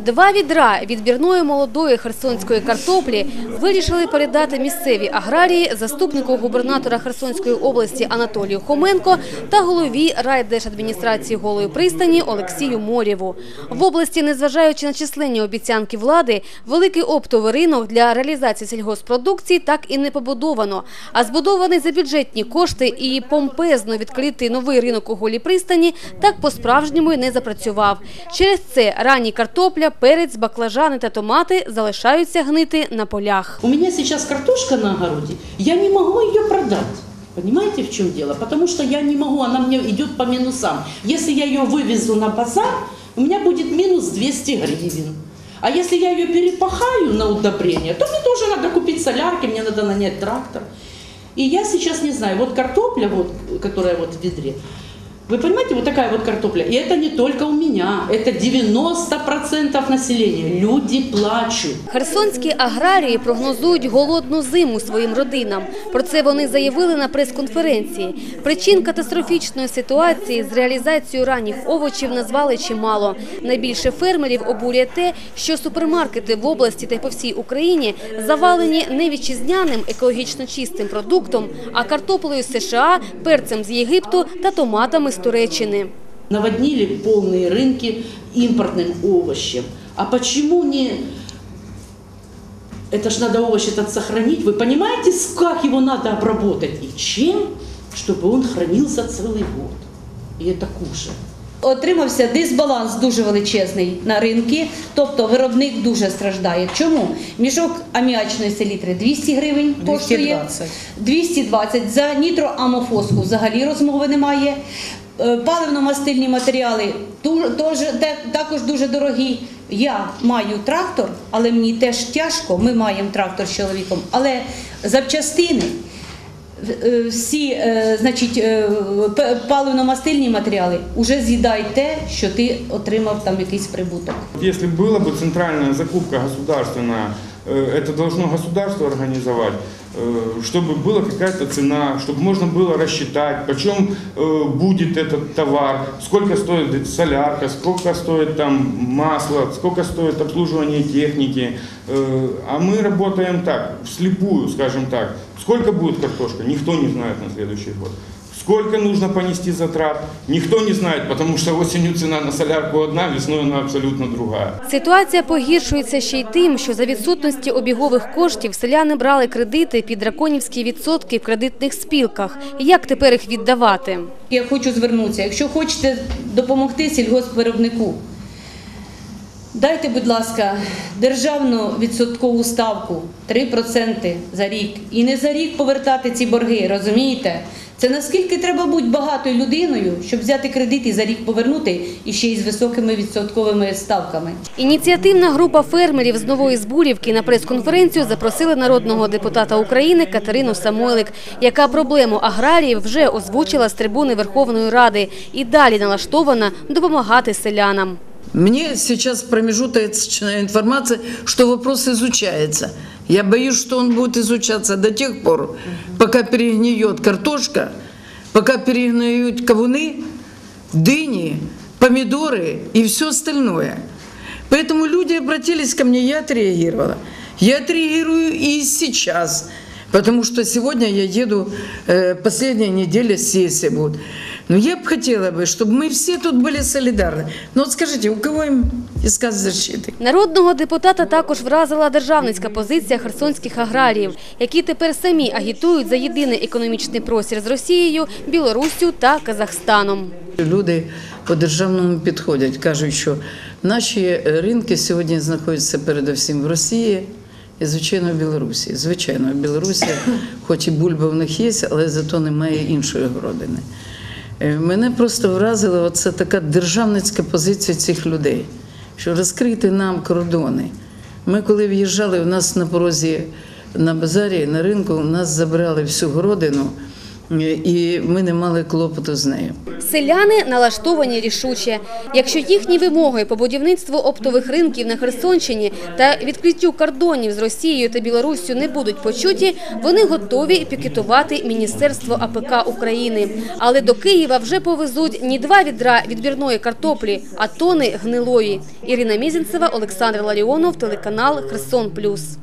Два відра відбірної молодої херсонської картоплі вирішили передати місцеві аграрії заступнику губернатора Херсонської області Анатолію Хоменко та голові райдержадміністрації Голої пристані Олексію Морєву. В області, незважаючи на численні обіцянки влади, великий оптовий ринок для реалізації сільгоспродукції так і не побудовано. А збудований за бюджетні кошти і помпезно відкритий новий ринок у Голій пристані так по-справжньому й не запрацював. Через це ранні картопля, перець, баклажани та томати залишаються гнити на полях. У меня сейчас картошка на огороде, я не могу ее продать. Понимаете, в чем дело? Потому что я не могу, она мне идет по минусам. Если я ее вывезу на базар, у меня будет минус 200 гривен. А если я ее перепахаю на удобрение, то мне тоже надо купить солярки, мне надо нанять трактор. И я сейчас не знаю, вот картопля, вот, которая вот в ведре, вы понимаете, вот такая вот картопля, и это не только у меня, это 90% населения. Люди плачут. Херсонські аграрії прогнозують голодну зиму своїм родинам. Про це вони заявили на прес-конференції. Причин катастрофічної ситуації з реалізацією ранніх овочів назвали чимало. Найбільше фермерів обурює те, що супермаркети в області та й по всій Україні завалені не вітчизняним екологічно чистим продуктом, а картоплею з США, перцем з Єгипту та томатами з Туреччини. наводнили полные рынки импортным овощем. А почему не... Это ж надо овощ этот сохранить. Вы понимаете, с- как его надо обработать и чем? Чтобы он хранился целый год. И это кушать. Отримався дисбаланс дуже величезний на ринки, тобто виробник дуже страждає. Чому? Мішок аміачної селітри 200 гривень коштує, 220. 220. За нітроамофоску взагалі розмови немає. Е, Паливно-мастильні матеріали ту- тож- те- також дуже дорогі. Я маю трактор, але мені теж тяжко. Ми маємо трактор з чоловіком, але запчастини. Е, всі е, значить, е, п- паливно-мастильні матеріали вже з'їдають те, що ти отримав там якийсь прибуток. Если была бы центральная закупка государственная, э, это должно государство организовать, э, Чтобы была какая-то цена, чтобы можно было рассчитать, почем э, будет этот товар, сколько стоит солярка, сколько стоит там масло, сколько стоит обслуживание техники. Э, А мы работаем так, вслепую, скажем так. Сколько будет картошка, никто не знает на следующий год. Сколько нужно понести затрат, никто не знает, потому что осенью цена на солярку одна, весной она абсолютно другая. Ситуація погіршується ще й тим, що за відсутності обігових коштів селяни брали кредити під драконівські відсотки в кредитних спілках. Як тепер їх віддавати? Я хочу звернутися. Якщо хочете допомогти сільгоспвиробнику, дайте, будь ласка, державну відсоткову ставку 3% за рік. І не за рік повертати ці борги, розумієте? Це наскільки треба бути багатою людиною, щоб взяти кредит і за рік повернути, і ще й з високими відсотковими ставками. Ініціативна група фермерів з Нової Збурівки на прес-конференцію запросили народного депутата України Катерину Самойлик, яка проблему аграріїв вже озвучила з трибуни Верховної Ради і далі налаштована допомагати селянам. Мне сейчас промежуточная информация, что вопрос изучается. Я боюсь, что он будет изучаться до тех пор, пока перегниет картошка, пока перегниют кавуны, дыни, помидоры и все остальное. Поэтому люди обратились ко мне, я отреагировала. Я отреагирую и сейчас, потому что сегодня я еду, э, последняя неделя сессия будет. Но я бы хотела бы, чтобы мы все тут были солидарны. Но вот скажите, у кого им искать защиты? Народного депутата також вразила державницька позиція херсонських аграріїв, які тепер самі агітують за єдиний економічний простір з Росією, Білоруссю та Казахстаном. Люди по державному підходять, кажуть, що наші ринки сьогодні знаходяться передусім в Росії і, звичайно, в Білорусі. Звичайно, в Білорусі, хоч і бульба в них є, але зато немає іншої городини. Е, Мене просто вразила оце така державницька позиція цих людей, що розкрити нам кордони. Ми, коли в'їжджали, у нас на порозі на базарі, на ринку, у нас забрали всю городину і ми не мали клопоту з нею. Селяни налаштовані рішуче. Якщо їхні вимоги по будівництву оптових ринків на Херсонщині та відкриттю кордонів з Росією та Білоруссю не будуть почуті, вони готові пікетувати Міністерство АПК України. Але до Києва вже повезуть не два відра відбірної картоплі, а тони гнилої. Ірина Мізінцева, Олександр Ларіонов, телеканал Херсон Плюс.